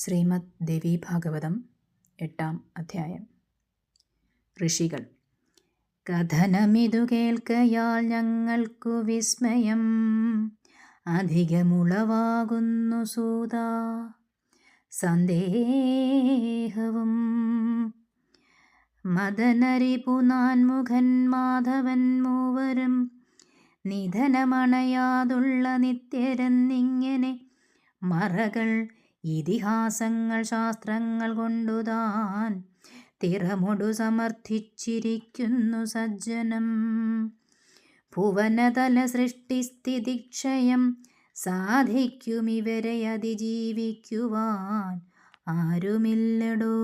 ശ്രീമദ് ദേവി ഭാഗവതം എട്ടാം അധ്യായം. ഋഷികൾ കഥനമിതു കേൾക്കയാൽ ഞങ്ങൾക്കു വിസ്മയം. അധികമുളവാകുന്നു സൂത സന്ദേഹവും. മദനരിപുനാൻമുഖൻ മാധവൻ മൂവരും നിധനമണയാതുള്ള നിത്യരെന്നിങ്ങനെ മറകൾ ഇതിഹാസങ്ങൾ ശാസ്ത്രങ്ങൾ കൊണ്ടുതാൻ തിറമൊടു സമർത്ഥിച്ചിരിക്കുന്നു സജ്ജനം. ഭുവനതല സൃഷ്ടിസ്ഥിതിക്ഷയം സാധിക്കും ഇവരെ അതിജീവിക്കുവാൻ. ആരുമില്ലടോ?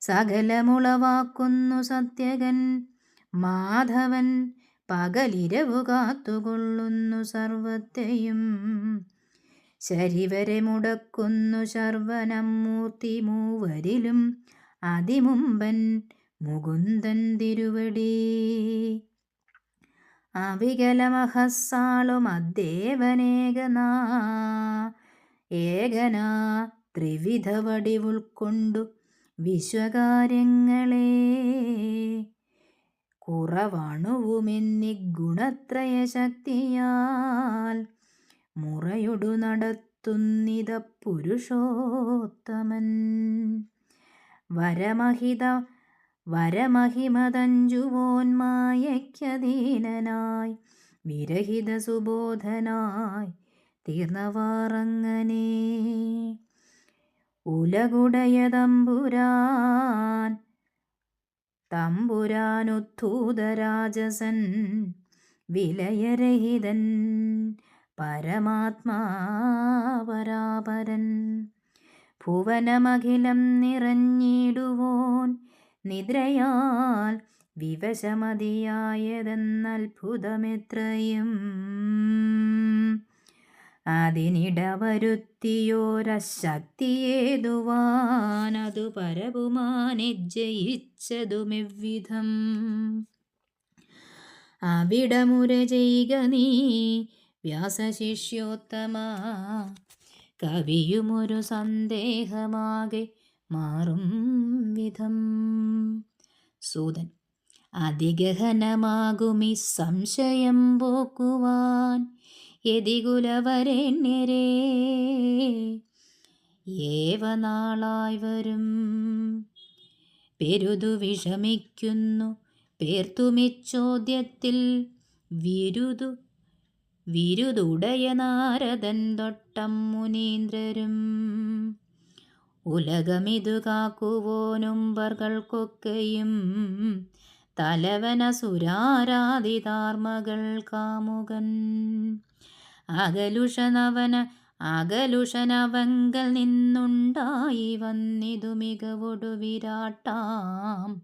സകലമുളവാക്കുന്നു സത്യകൻ. മാധവൻ പകലിരവു കാത്തുകൊള്ളുന്നു സർവത്തെയും. ശരിവരെ മുടക്കുന്നു ശർവനം മൂർത്തി മൂവരിലും അതിമുമ്പൻ മുകുന്ദൻ തിരുവടി. അവികലമഹസാളും അദ്ദേവനേകനാ ഏകനാ ത്രിവിധ വടിവുൾക്കൊണ്ടു വിശ്വകാര്യങ്ങളെ. കുറവണുവുമെന്നി ഗുണത്രയ ശക്തിയാൽ മുറയൊടു നടത്തുന്നിത പുരുഷോത്തമൻ വരമഹിത വരമഹിമതഞ്ചുവോന്മായയ്ക്കധീനനായി വിരഹിത സുബോധനായി തീർന്നവാറങ്ങനെ. ഉലകുടയ തമ്പുരാൻ തമ്പുരാനുദ്ധൂതരാജസൻ വിലയരഹിതൻ. പരമാത്മാ പരാപരൻ ഭുവനമഖിലം നിറഞ്ഞിടുവോൻ നിദ്രയാൽ വിവശമതിയായതെന്നത്ഭുതമെത്രയും. അതിനിടവരുത്തിയോരശക്തിയേതുവാനതു പരപുമാനെ ജയിച്ചതുമെവിധം അവിടമുര ചെയ്യുക നീ വ്യാസശിഷ്യോത്തമ. കവിയുമൊരു സന്ദേഹമാകെ മാറും വിധം. സൂതൻ അതിഗഹനമാകുമി സംശയം പോക്കുവാൻ യതികുലവരണ്യരേ ഏവനാളായി വരും? പെരുതു വിഷമിക്കുന്നു പേർത്തുമിച്ചോദ്യത്തിൽ വിരുതു വിരുതുടയ നാരദൻ തൊട്ടം മുനീന്ദ്രരും. ഉലകമിതു കാക്കുവോനുംബർകൾക്കൊക്കെയും തലവന സുരാരാധിതാർമകൾ കാമുകൻ. അകലുഷനവന അകലുഷനവങ്കൽ നിന്നുണ്ടായി വന്നിതു മികവൊടു വിരാട്ടാം.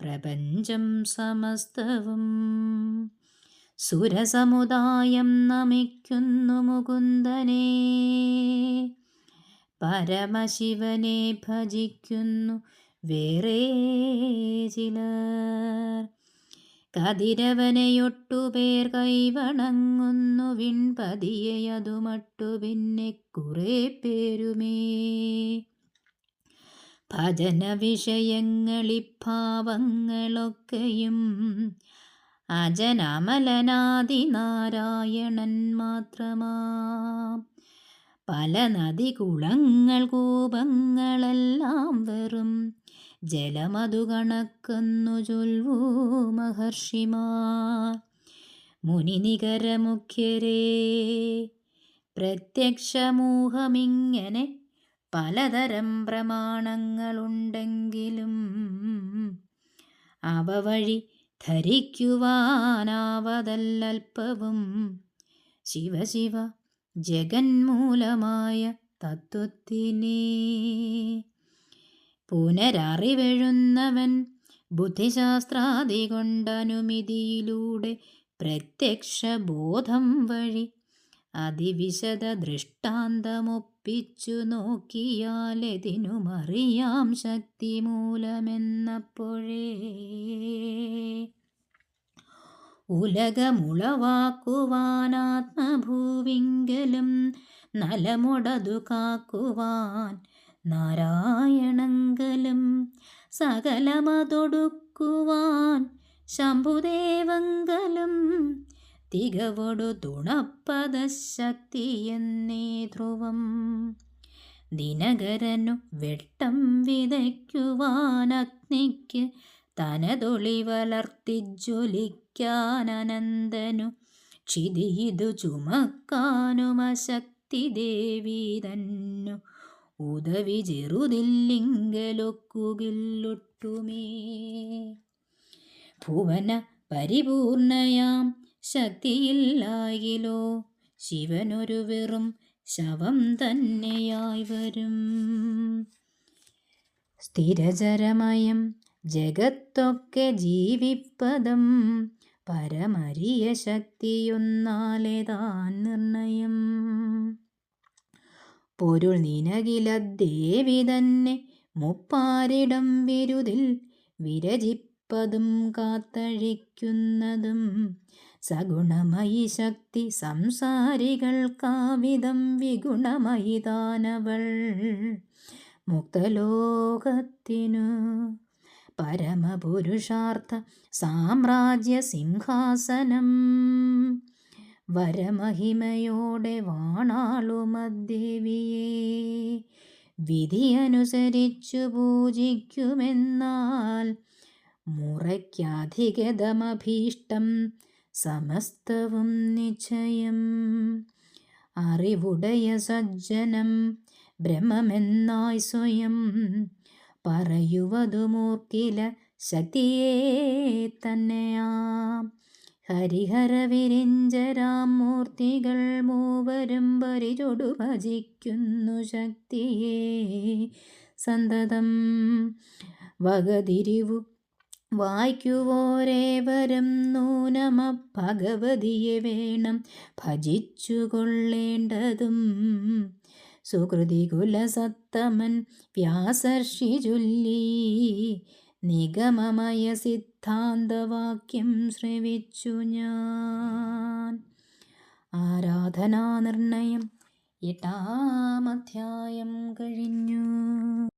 പ്രപഞ്ചം സമസ്തവും സുരസമുദായം നമിക്കുന്നു മുകുന്ദനെ. പരമശിവനെ ഭജിക്കുന്നു വേറെ ചിലർ. കതിരവനെയൊട്ടുപേർ കൈവണങ്ങുന്നു വിൺപതിയെ അതുമട്ടു പിന്നെ കുറെ പേരുമേ. ഭജന വിഷയങ്ങളിഭാവങ്ങളൊക്കെയും അജനമലനാദിനാരായണൻ മാത്രമാ. പല നദികുളങ്ങൾ കൂപങ്ങളെല്ലാം വെറും ജലമതു കണക്കുന്നു ചൊൽവൂ മഹർഷിമാർ മുനിനികരമുഖ്യരേ പ്രത്യക്ഷമൂഹമിങ്ങനെ പലതരം പ്രമാണങ്ങളുണ്ടെങ്കിലും അവ വഴി ധരിക്കുവാനാവതല്ലൽപ്പവും. ശിവശിവ ജഗന്മൂലമായ തത്വത്തിനെ. പുനരറിവെഴുന്നവൻ ബുദ്ധിശാസ്ത്രാദി കൊണ്ടനുമിതിയിലൂടെ പ്രത്യക്ഷ ബോധം വഴി അതിവിശദ ദൃഷ്ടാന്തമൊപ്പിച്ചു നോക്കിയാലെതിനുമറിയാം ശക്തി മൂലമെന്നപ്പോഴേ ഉലകമുളവാക്കുവാനാത്മഭൂവിങ്കലും നലമുടതു കാക്കുവാൻ നാരായണങ്കലും സകലമതൊടുക്കുവാൻ ശംഭുദേവങ്കലും തികവൊടു തുണപ്പദശക്തിയെന്നേ ധ്രുവം. ദിനകരനു വെട്ടം വിതയ്ക്കുവാൻ അഗ്നിക്ക് തനതൊളി വളർത്തിജ്വലിക്കാൻ അനന്തനു ക്ഷിതിയിതു ചുമക്കാനുമശക്തി ദേവി തന്നു ഉദവി ചെറുതില്ലിങ്കലൊക്കുകില്ലൊട്ടുമേ ഭുവന പരിപൂർണയാം ശക്തിയില്ലായിലോ? ശിവനൊരു വെറും ശവം തന്നെയായി വരും. സ്ഥിരചരമയം ജഗത്തൊക്കെ ജീവിപ്പതം പരമരിയ ശക്തിയൊന്നാലെ താൻ നിർണയം. പൊരുൾ നിനകില ദേവി തന്നെ മുപ്പാരിടം വിരുതിൽ വിരചിപ്പതും കാത്തഴിക്കുന്നതും സഗുണമയി ശക്തി സംസാരികൾക്കാവിധം വിഗുണമയി താനവൾ മുക്തലോകത്തിനു പരമപുരുഷാർത്ഥ സാമ്രാജ്യ സിംഹാസനം. വരമഹിമയോടെ വാണാളുമദ്ദേവിയെ വിധിയനുസരിച്ചു പൂജിക്കുമെന്നാൽ മുറയ്ക്കധികതമഭീഷ്ടം സമസ്തവും നിശ്ചയം. അറിവുടയ സജ്ജനം ബ്രഹ്മമെന്നായി സ്വയം പറയുവതു മൂർക്കില ശക്തിയെ തന്നെയാം. ഹരിഹര വിരിഞ്ചരാം മൂർത്തികൾ മൂവരും പരിചൊടു ഭജിക്കുന്നു ശക്തിയെ. സന്തതം വകതിരിവു വായിക്കുവോരേവരും നൂനമ ഭഗവതിയെ വേണം ഭജിച്ചുകൊള്ളേണ്ടതും. സുകൃതി കുലസത്തമൻ വ്യാസർഷി ചൊല്ലി നിഗമമയ സിദ്ധാന്തവാക്യം ശ്രവിച്ചു ഞാൻ. ആരാധനാ നിർണയം എട്ടാമധ്യായം കഴിഞ്ഞു.